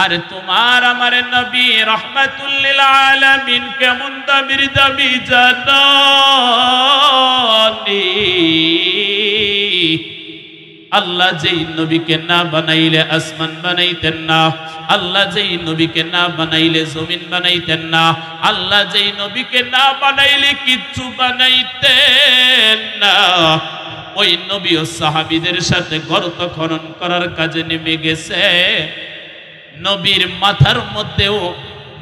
আর তোমার আমার নবী রহমাতুল্লিল আলামিন কেমন দাবির দাবি জানি আল্লাহ যেই নবীকে না বানাইলে আসমান বানাইতেন না, আল্লাহ যেই নবীকে না বানাইলে জমিন বানাইতেন না, আল্লাহ যেই নবীকে না বানাইলে কিচ্ছু বানাইতেন না। ওই নবী ও সাহাবিদের সাথে গর্ত খনন করার কাজে নেমে গেছে। নবীর মাথার মধ্যেও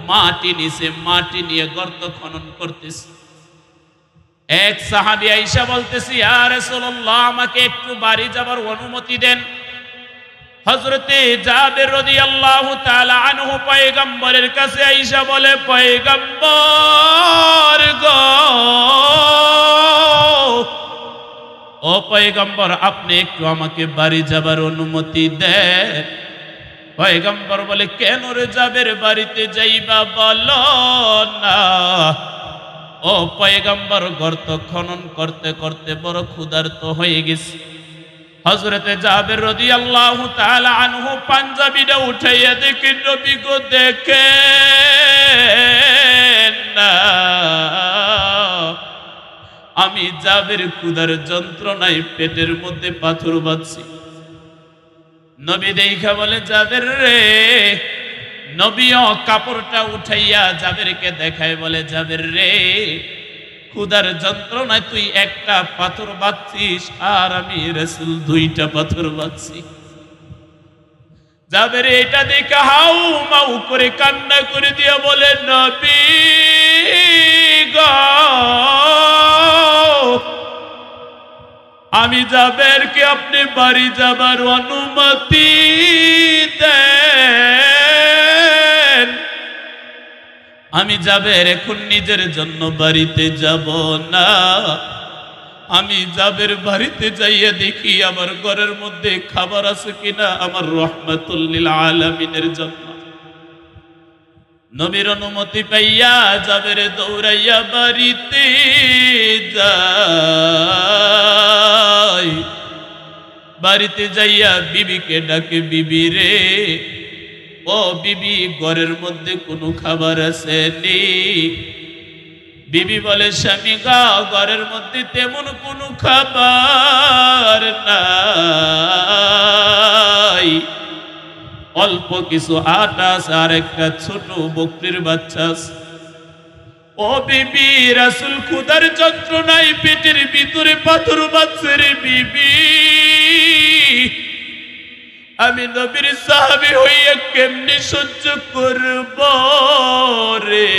মাটি নিচে মাটি নিয়ে গর্ত খনন করতেছে। এক সাহাবি আইসা বলতেছি আর রাসূলুল্লাহ, আমাকে একটু বাড়ি যাবার অনুমতি দেন। হযরতে জাবের রাদিয়াল্লাহু তাআলা আনহু পয়গম্বরের কাছে আইসা বলে, পয়গম্বর গো, ও পয়গম্বর, আপনি একটু আমাকে বাড়ি যাবার অনুমতি দেন। পয়গম্বর বলে, কেন রে জাবের বাড়িতে যাইবা বল না? ও পয়গম্বর, গর্ত খনন করতে করতে বড় ক্ষুধার্ত হয়ে গেছে। হজরতে জাবের রদি আল্লাহ আনহু পাঞ্জাবিটা উঠাইয়া দেখি, নবী গো দেখে না। আমি জাবের ক্ষুধার যন্ত্রণায় পেটের মধ্যে পাথর বাঁধছি। নবী দেখা বলে জাবের রে? নবীও কাপড়টা উঠাইয়া জাবেরকে দেখায় বলে জাবের রে ক্ষুদার যন্ত্রণায় তুই একটা পাথর বাঁধছিস আর আমি রসুল দুইটা পাথর বাঁধছি। জাবের এটা দেখে হাউ মাউ করে কান্না করে দিয়া বলে, নবী জাবেরকে আপনি বাড়ি যাবার অনুমতি দেন? আমি যাবের এখন নিজের জন্য বাড়িতে যাব না। আমি যাবের বাড়িতে যাইয়া দেখি আমার ঘরের মধ্যে খাবার আছে কিনা, আমার রহমাতুল্লিল আলামিনের জন্য। নবীর অনুমতি পাইয়া যাবের দৌড়াইয়া বাড়িতে যাই বাড়িতে যাইয়া বিবিকে ডাকে, বিবি রে, ও বিবি, ঘরের মধ্যে কোনো খাবার আছে নি? বিবি বলে, স্বামী গা, ঘরের মধ্যে তেমন কোনো খাবার নাই। অল্প কিছু আটা আছে আর একটা ছোট বকরির বাচ্চা ও বিবি, রাসুল খুদার যন্ত্রণায় পেটের ভিতরে পাথর বাচ্চা রে বিবি। আমি নবীর সাহাবি হইয়া কেমনি সহ্য করব রে?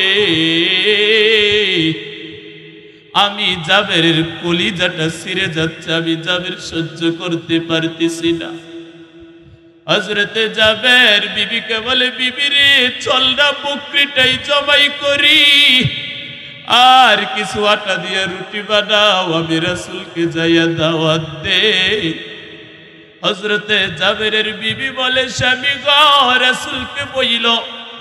আমি জাবের কলিজাটা সিরে যাচ্ছে, আমি জাবের সহ্য করতে পারতেছি না। হজরতে জাবের বিবিকে বলে, বিবি রে, চল না বকরিটাই জবাই করি। আর কিছু আটা দিয়ে রুটি বানাও, আমি রাসুলকে যাইয়া দাওয়াত দে হজরতে জাবেরের বিবি বলে, স্বামী গ, রাসুলকে বইল,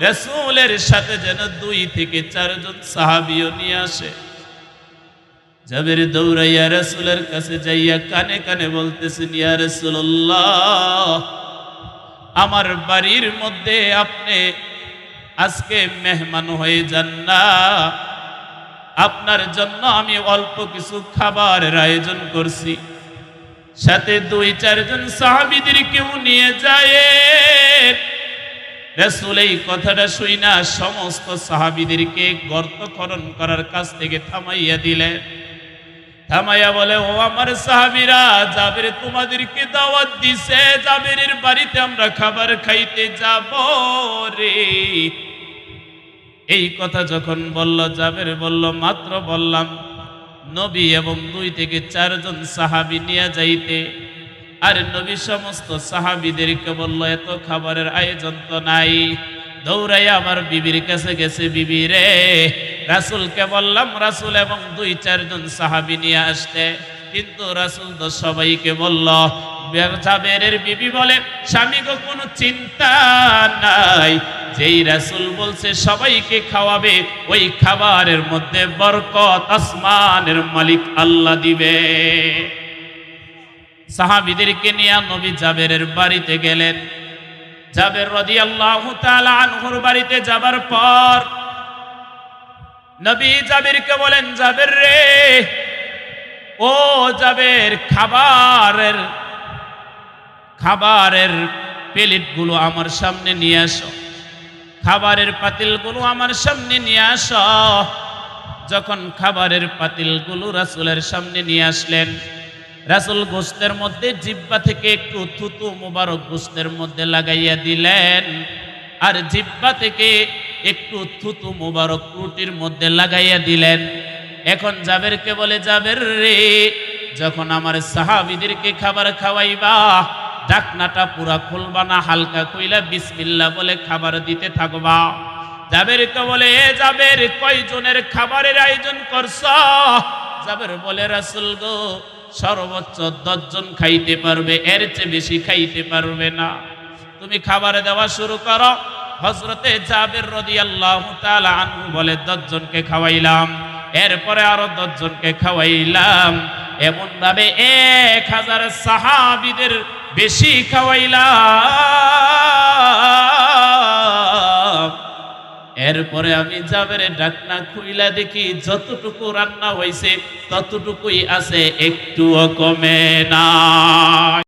রাসুলের সাথে যেন দুই থেকে চারজন সাহাবিও নিয়ে আসে। জাবের দৌড়াইয়া রাসুলের কাছে যাইয়া কানে কানে বলতেছেন, ইয়া রাসূলুল্লাহ আমার বাড়ির মধ্যে আপনি আজকে মেহমান হয়ে যান না। আপনার জন্য আমি অল্প কিছু খাবারের আয়োজন করছি। সাথে দুই, চারজন সাহাবিদের কেউ নিয়ে যায়। রাসূল এই কথাটা শুই না সমস্ত সাহাবিদেরকে গর্ত খনন করার কাছ থেকে থামাইয়া দিলেন। থামাইয়া বলে, ও আমার সাহাবিরা, জাবের তোমাদেরকে দাওয়াত দিছে, জাবেরের বাড়িতে আমরা খাবার খাইতে যাব রে। এই কথা যখন বলল, জাবের বলল, মাত্র বললাম, নবী এবং দুই থেকে চারজন সাহাবি নিয়ে যাইতে। আর নবী সমস্ত সাহাবিদেরকে বলল, এত খাবারের আয়োজন তো নাই। দৌড়াইয়া আমার বিবির কাছে গেছে, বিবি রে, রাসুলকে বললাম, রাসুল এবং দুই চারজন সাহাবি নিয়ে আসতে। কিন্তু রাসুল তো সবাইকে বলল, জাবেরের বিবি বলে, স্বামী গো, কোনো চিন্তা নাই। যেই রাসুল বলছে, সবাইকে খাওয়াবে, ওই খাবারের মধ্যে বরকত, আসমানের মালিক আল্লাহ দিবে। সাহাবিদেরকে নিয়ে নবী জাবেরের বাড়িতে গেলেন। জাবের রাদিয়াল্লাহু তাআলা আনহুর বাড়িতে যাবার পর নবী জাবিরকে বলেন, জাবের রে, ও জাবের খাবারের খাবারের প্লেটগুলো আমার সামনে নিয়ে আসো। খাবারের পাতিলগুলো আমার সামনে নিয়ে আসো। যখন খাবারের পাতিলগুলো রাসূলের সামনে নিয়ে আসলেন রাসূল গোস্তের মধ্যে জিব্বা থেকে একটু থুতু মোবারক গোস্তের মধ্যে লাগাইয়া দিলেন। আর জিব্বা থেকে একটু থুতু মোবারক রুটির মধ্যে লাগাইয়া দিলেন। এখন জাবেরকে বলে, জাবের রে, যখন আমার সাহাবিদেরকে খাবার খাওয়াইবা, ডাকনাটা পুরা খুলবা না, হালকা কইলা বিসমিল্লা বলে খাবার দিতে থাকবা? জাবেরকে বলে, এ জাবের, কয়জনের খাবারের আয়োজন করছ? জাবের বলে, রাসুল গো সর্বোচ্চ দশজন খাইতে পারবে, এর চেয়ে বেশি খাইতে পারবে না। তুমি খাবার দেওয়া শুরু করো। হজরতে জাবের রদি আল্লাহ আনহু বলে, দশজনকে খাওয়াইলাম, এরপরে আরও দশজনকে খাওয়াইলাম। এমন ভাবে এক হাজার সাহাবিদের বেশি খাওয়াইলাম। এরপরে আমি জাবের ডাকনা খুইলা দেখি যতটুকু রান্না হয়েছে ততটুকুই আছে একটুও কমে না